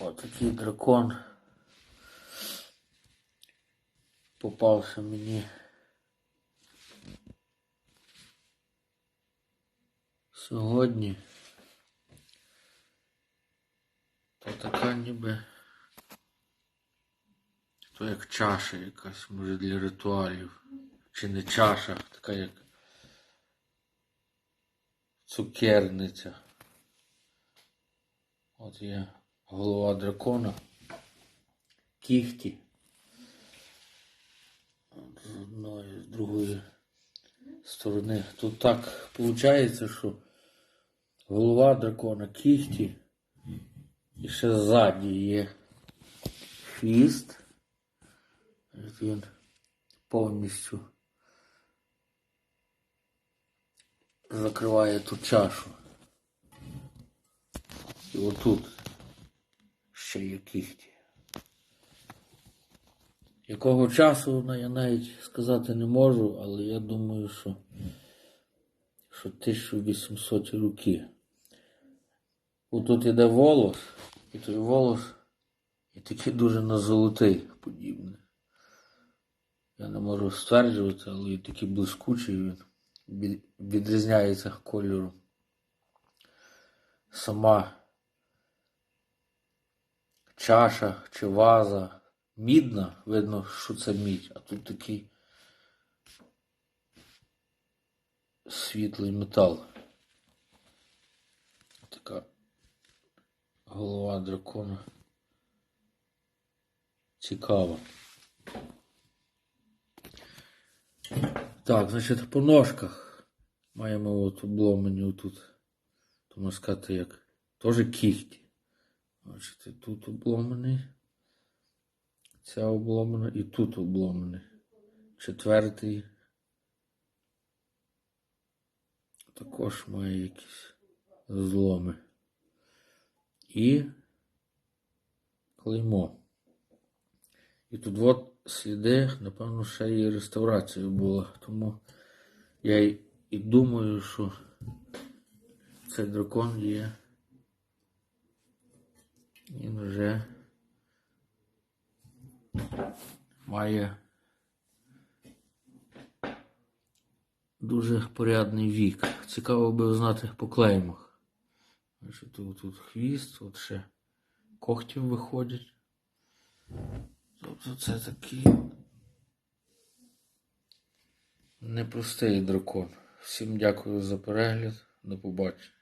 Отакий дракон попався мені. Сьогодні. То така ніби. То як чаша якась, може для ритуалів. Чи не чаша, така як цукерниця. От є голова дракона. Кіхті. З одної, з другої сторони. Тут так виходить, що голова дракона кіхті. І ще ззаді є хвіст. Він повністю закриває ту чашу. І отут ще є кіхті. Якого часу я навіть сказати не можу, але я думаю, що, що 1800 роки. Отут іде волос, і той волос і такий дуже на золотий подібний. Я не можу стверджувати, але і такий блискучий він відрізняється кольором. Сама чаша чи ваза мідна, видно, що це мідь, а тут такий світлий метал. Така голова дракона. Цікава. Так, значить, по ножках маємо от обломані отут. То можна сказати, як теж кіхті. Бачите, тут обломаний. Ця обломана і тут обломаний. Четвертий. Також має якісь зломи. І клеймо. І тут от сліди, напевно, ще і реставрація була. Тому я і, думаю, що цей дракон є. Вже має дуже порядний вік. Цікаво би знати по клеймах. Тут, тут хвіст, от ще когтів виходять. Тобто це такий непростий дракон. Всім дякую за перегляд. До побачення.